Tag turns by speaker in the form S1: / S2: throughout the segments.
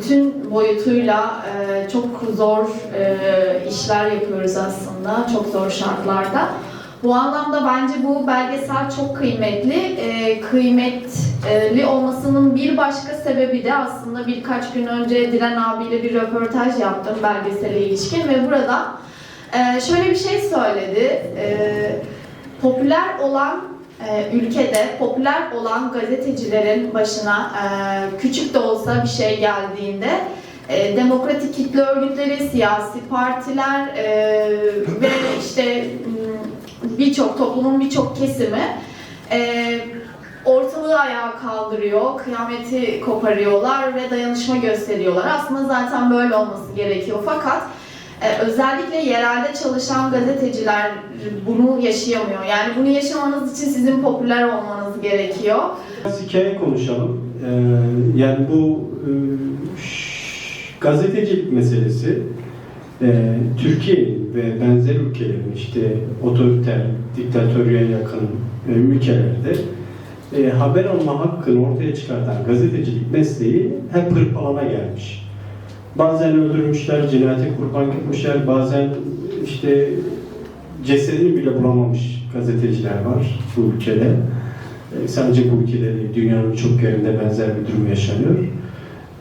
S1: bütün boyutuyla e, çok zor e, işler yapıyoruz aslında, çok zor şartlarda. Bu anlamda bence bu belgesel çok kıymetli. E, kıymetli olmasının bir başka sebebi de aslında birkaç gün önce Dilan abiyle bir röportaj yaptım belgesele ilişkin ve burada e, şöyle bir şey söyledi. E, popüler olan ülkede popüler olan gazetecilerin başına e, küçük de olsa bir şey geldiğinde e, demokratik kitle örgütleri, siyasi partiler e, ve işte birçok toplumun birçok kesimi e, ortalığı ayağa kaldırıyor, kıyameti koparıyorlar ve dayanışma gösteriyorlar. Aslında zaten böyle olması gerekiyor fakat ee, özellikle yerelde çalışan gazeteciler bunu yaşayamıyor. Yani bunu yaşamanız için sizin popüler olmanız gerekiyor.
S2: Biraz hikaye konuşalım. Ee, yani bu e, gazetecilik meselesi e, Türkiye'nin ve benzer ülkelerin işte otoriter, diktatörye yakın e, ülkelerde e, haber alma hakkını ortaya çıkartan gazetecilik mesleği hep hırpalana gelmiş. Bazen öldürmüşler, cinayete kurban gitmişler, bazen işte cesedini bile bulamamış gazeteciler var bu ülkede. E, Sadece bu ülkede değil, dünyanın çok yerinde benzer bir durum yaşanıyor.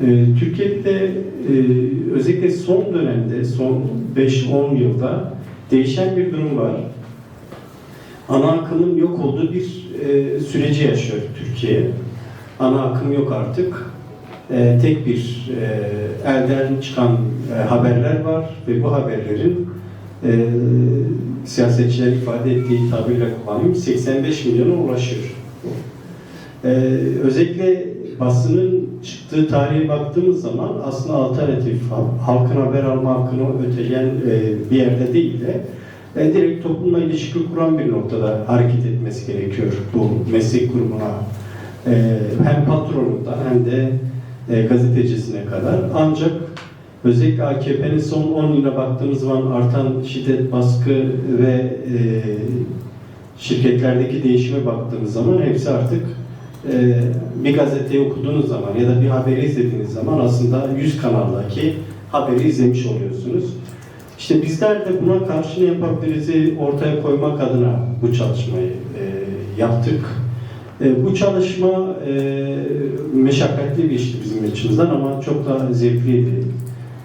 S2: E, Türkiye'de e, özellikle son dönemde, son 5-10 yılda değişen bir durum var. Ana akımın yok olduğu bir e, süreci yaşıyor Türkiye. Ana akım yok artık. E, tek bir e, elden çıkan e, haberler var ve bu haberlerin e, siyasetçiler ifade ettiği tabirle kullanayım 85 milyona ulaşıyor. Ee, özellikle basının çıktığı tarihe baktığımız zaman aslında alternatif halkın haber alma hakkını öteleyen e, bir yerde değil de e, direkt toplumla ilişki kuran bir noktada hareket etmesi gerekiyor bu meslek grubuna. E, hem patronundan hem de e, gazetecisine kadar. Ancak özellikle AKP'nin son 10 yıla baktığımız zaman artan şiddet, baskı ve e, şirketlerdeki değişime baktığımız zaman hepsi artık e, bir gazeteyi okuduğunuz zaman ya da bir haberi izlediğiniz zaman aslında 100 kanaldaki haberi izlemiş oluyorsunuz. İşte bizler de buna karşı ne yapabiliriz'i ortaya koymak adına bu çalışmayı e, yaptık. E, bu çalışma e, meşakkatli bir işti bizim açımızdan ama çok da zevkliydi.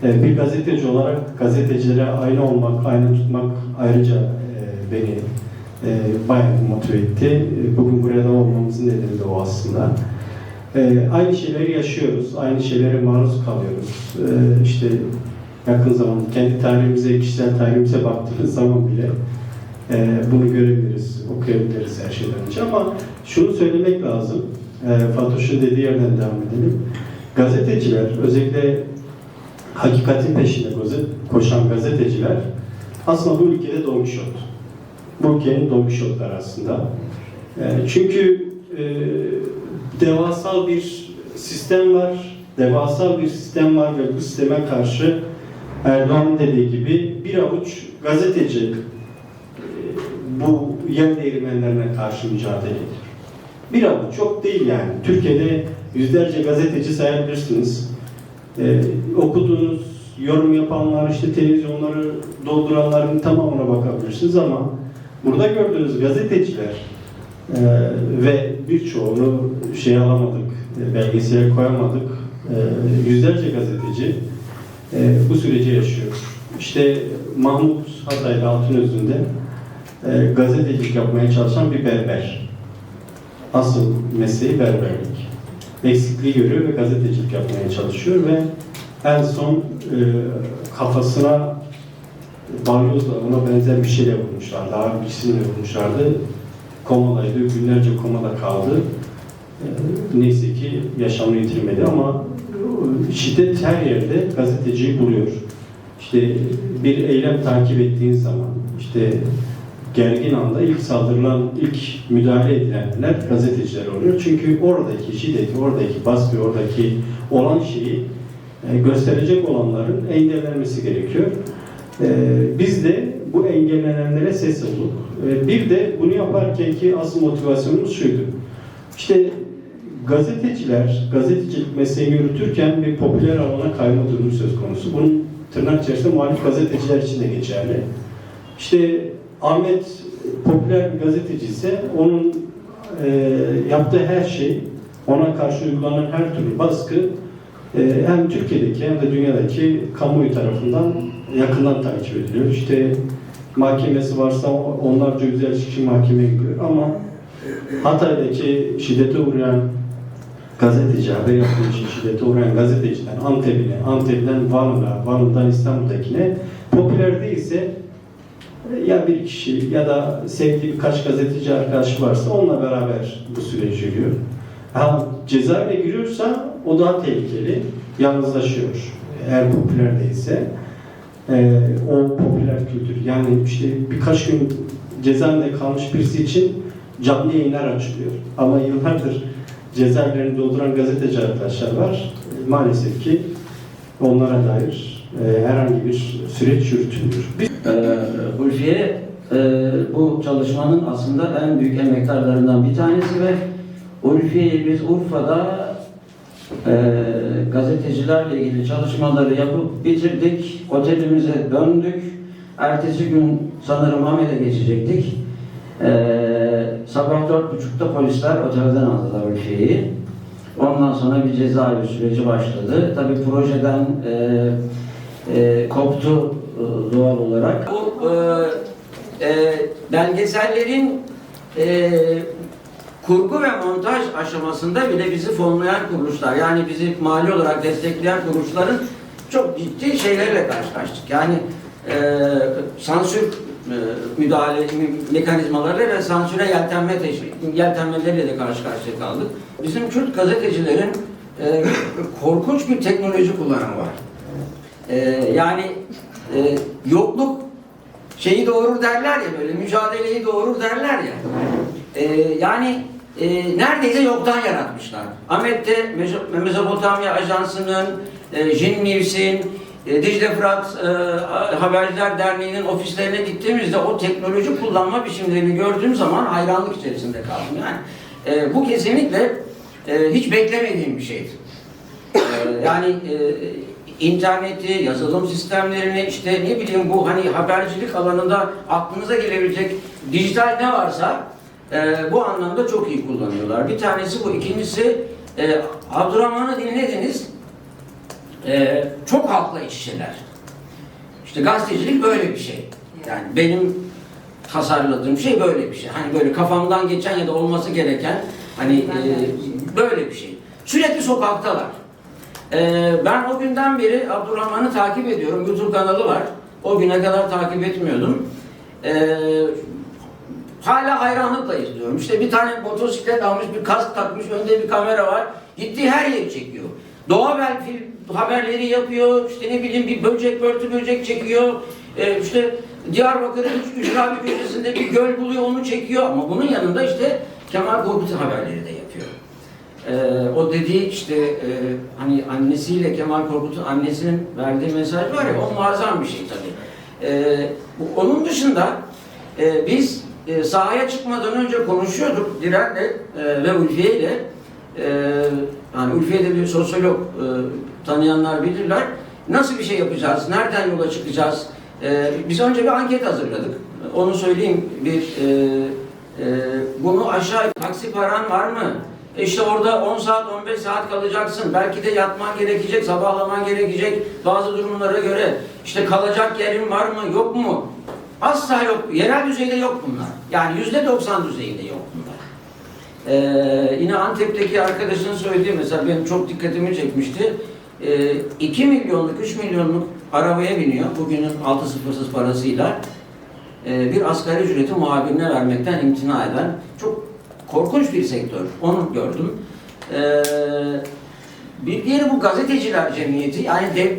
S2: E, bir gazeteci olarak gazetecilere aynı olmak, aynı tutmak ayrıca e, beni e, bayağı motive etti. Bugün burada olmamızın nedeni de o aslında. E, aynı şeyleri yaşıyoruz, aynı şeylere maruz kalıyoruz. E, işte yakın zamanda kendi tarihimize, kişisel tarihimize baktığımız zaman bile e, bunu görebiliriz, okuyabiliriz her şeyden önce. Ama şunu söylemek lazım, e, Fatoş'un dediği yerden devam edelim. Gazeteciler, özellikle hakikatin peşinde koşan gazeteciler aslında bu ülkede Don Quixote. Bu ülkenin Don Quixote'lar aslında. E, çünkü e, devasal bir sistem var, devasal bir sistem var ve bu sisteme karşı Erdoğan'ın dediği gibi bir avuç gazeteci e, bu yer değirmenlerine karşı mücadele ediyor. Bir avuç, çok değil yani. Türkiye'de yüzlerce gazeteci sayabilirsiniz. Ee, okuduğunuz, yorum yapanlar, işte televizyonları dolduranların tamamına bakabilirsiniz ama burada gördüğünüz gazeteciler e, ve birçoğunu şey alamadık, e, belgesele koyamadık. E, yüzlerce gazeteci e, bu süreci yaşıyor. İşte Mahmut Hataylı Altınözü'nde e, gazetecilik yapmaya çalışan bir berber. Asıl mesleği berberlik. Eksikliği görüyor ve gazetecilik yapmaya çalışıyor ve en son e, kafasına balyozla ona benzer bir şeyle vurmuşlar. Daha bir cisimle vurmuşlardı. Komadaydı, günlerce komada kaldı. E, neyse ki yaşamını yitirmedi ama e, şiddet her yerde gazeteciyi buluyor. İşte bir eylem takip ettiğin zaman, işte gergin anda ilk saldırılan, ilk müdahale edilenler gazeteciler oluyor. Çünkü oradaki şiddeti, oradaki baskı, oradaki olan şeyi e, gösterecek olanların engellenmesi gerekiyor. E, Biz de bu engellenenlere ses olduk. E, Bir de bunu yaparken ki asıl motivasyonumuz şuydu. İşte gazeteciler, gazetecilik mesleğini yürütürken bir popüler alana kayma durumu söz konusu. Bunun tırnak içerisinde muhalif gazeteciler için de geçerli. İşte Ahmet popüler bir gazeteci ise onun e, yaptığı her şey, ona karşı uygulanan her türlü baskı e, hem Türkiye'deki hem de dünyadaki kamuoyu tarafından yakından takip ediliyor. İşte mahkemesi varsa onlarca yüzlerce kişi mahkemeye gidiyor ama Hatay'daki şiddete uğrayan gazeteci, haber yaptığı için şiddete uğrayan gazeteciden Antep'ine, Antep'ten Van'a, Van'dan İstanbul'dakine popüler değilse ya bir kişi ya da sevdiği birkaç gazeteci arkadaşı varsa onunla beraber bu süreç yürüyor. Ha, cezaevine giriyorsa o daha tehlikeli, yalnızlaşıyor. Eğer popüler değilse e, o popüler kültür yani işte birkaç gün cezaevinde kalmış birisi için canlı yayınlar açılıyor. Ama yıllardır cezaevlerini dolduran gazeteci arkadaşlar var. E, Maalesef ki onlara dair e, herhangi bir süreç yürütülmüyor. Biz
S3: Ee, e, bu çalışmanın aslında en büyük emektarlarından bir tanesi ve Ulfiye'yi biz Urfa'da e, gazetecilerle ilgili çalışmaları yapıp bitirdik. Otelimize döndük. Ertesi gün sanırım Hamel'e geçecektik. Ee, sabah dört buçukta polisler otelden aldılar Ulfiye'yi. Ondan sonra bir cezaevi süreci başladı. Tabii projeden e, e, koptu e, doğal olarak. Bu e, e, belgesellerin e, kurgu ve montaj aşamasında bile bizi fonlayan kuruluşlar, yani bizi mali olarak destekleyen kuruluşların çok ciddi şeylerle karşılaştık. Yani e, sansür e, müdahale me- mekanizmaları ve sansüre yeltenme yeltenmeleriyle de karşı karşıya kaldık. Bizim Kürt gazetecilerin e, korkunç bir teknoloji kullanımı var. E, yani e, yokluk şeyi doğurur derler ya böyle mücadeleyi doğurur derler ya. E, yani e, neredeyse yoktan yaratmışlar. Ahmet'te Mezo- Mezopotamya Ajansı'nın, e, Jin News'in, e, Dicle Fırat e, Haberciler Derneği'nin ofislerine gittiğimizde o teknoloji kullanma biçimlerini gördüğüm zaman hayranlık içerisinde kaldım. Yani e, bu kesinlikle e, hiç beklemediğim bir şeydi. E, yani e, interneti, yazılım sistemlerini işte ne bileyim bu hani habercilik alanında aklınıza gelebilecek dijital ne varsa e, bu anlamda çok iyi kullanıyorlar. Bir tanesi bu. İkincisi e, Abdurrahman'ı dinlediniz. E, çok halkla iç içeler. İşte gazetecilik böyle bir şey. Yani benim tasarladığım şey böyle bir şey. Hani böyle kafamdan geçen ya da olması gereken hani e, böyle bir şey. Sürekli sokaktalar. Ee, ben o günden beri Abdurrahman'ı takip ediyorum. YouTube kanalı var. O güne kadar takip etmiyordum. Ee, hala hayranlıkla izliyorum. İşte bir tane motosiklet almış, bir kask takmış, önde bir kamera var. Gittiği her yeri çekiyor. Doğa belki haberleri yapıyor, işte ne bileyim bir böcek, börtü böcek çekiyor. Ee, işte Diyarbakır'ın üç, ücra bir köşesinde bir göl buluyor, onu çekiyor. Ama bunun yanında işte Kemal Korkut haberleri de yapıyor. Ee, o dediği işte e, hani annesiyle Kemal Korkut'un annesinin verdiği mesaj var ya o muazzam bir şey tabii. Ee, bu, onun dışında e, biz e, sahaya çıkmadan önce konuşuyorduk Diren'le e, ve Ulfiye'yle. E, yani Ulfiye'de bir sosyolog e, tanıyanlar bilirler. Nasıl bir şey yapacağız? Nereden yola çıkacağız? E, biz önce bir anket hazırladık. Onu söyleyeyim bir e, e, bunu aşağı taksi paran var mı? İşte orada 10 saat 15 saat kalacaksın. Belki de yatman gerekecek, sabahlaman gerekecek bazı durumlara göre. İşte kalacak yerin var mı, yok mu? Asla yok. Yerel düzeyde yok bunlar. Yani yüzde 90 düzeyinde yok bunlar. Ee, yine Antep'teki arkadaşın söylediği mesela benim çok dikkatimi çekmişti. Ee, 2 milyonluk, 3 milyonluk arabaya biniyor bugünün 6 sıfırsız parasıyla. Ee, bir asgari ücreti muhabirine vermekten imtina eden çok korkunç bir sektör. Onu gördüm. Ee, bir diğeri bu gazeteciler cemiyeti. Yani dev,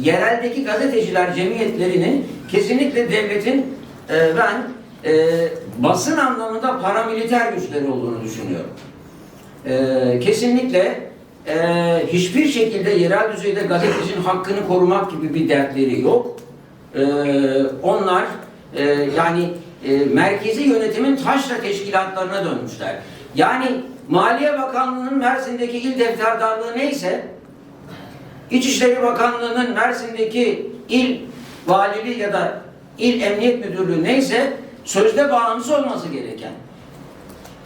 S3: yereldeki gazeteciler cemiyetlerinin kesinlikle devletin e, ben e, basın anlamında paramiliter güçleri olduğunu düşünüyorum. E, kesinlikle hiçbir şekilde yerel düzeyde gazetecinin hakkını korumak gibi bir dertleri yok. Onlar yani e, merkezi yönetimin taşra teşkilatlarına dönmüşler. Yani Maliye Bakanlığı'nın Mersin'deki il defterdarlığı neyse, İçişleri Bakanlığı'nın Mersin'deki il valiliği ya da il emniyet müdürlüğü neyse sözde bağımsız olması gereken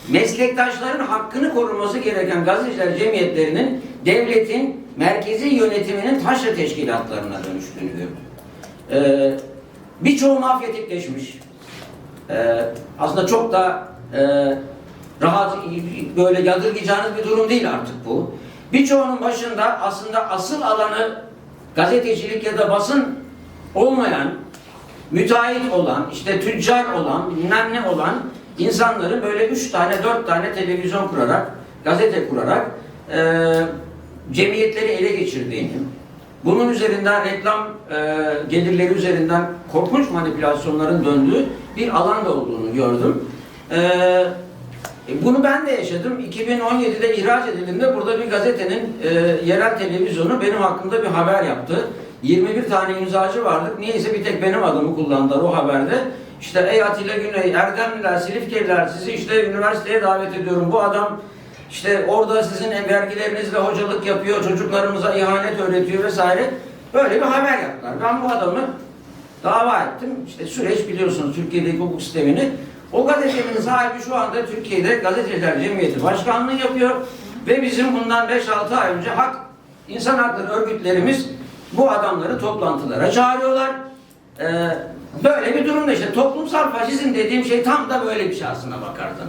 S3: meslektaşların hakkını koruması gereken gazeteciler cemiyetlerinin devletin merkezi yönetiminin taşra teşkilatlarına dönüştüğünü gördüm. Ee, birçoğu mafyatikleşmiş. Ee, aslında çok da e, rahat böyle yadırgayacağınız bir durum değil artık bu. Birçoğunun başında aslında asıl alanı gazetecilik ya da basın olmayan, müteahhit olan, işte tüccar olan, bilmem ne olan insanların böyle üç tane, dört tane televizyon kurarak, gazete kurarak e, cemiyetleri ele geçirdiğini, bunun üzerinden reklam e, gelirleri üzerinden korkunç manipülasyonların döndüğü bir alanda olduğunu gördüm. E, e, bunu ben de yaşadım. 2017'de ihraç edildiğimde burada bir gazetenin e, yerel televizyonu benim hakkımda bir haber yaptı. 21 tane imzacı vardık. Niyeyse bir tek benim adımı kullandılar o haberde. İşte ey Atilla Güney, Erdemliler, Silifkeliler sizi işte üniversiteye davet ediyorum. Bu adam işte orada sizin vergilerinizle hocalık yapıyor, çocuklarımıza ihanet öğretiyor vesaire. Böyle bir haber yaptılar. Ben bu adamı dava ettim. İşte süreç biliyorsunuz Türkiye'deki hukuk sistemini. O gazetenin sahibi şu anda Türkiye'de Gazeteciler Cemiyeti Başkanlığı yapıyor. Ve bizim bundan 5-6 ay önce hak, insan hakları örgütlerimiz bu adamları toplantılara çağırıyorlar. Ee, böyle bir durumda işte toplumsal faşizm dediğim şey tam da böyle bir şey aslına bakarsanız.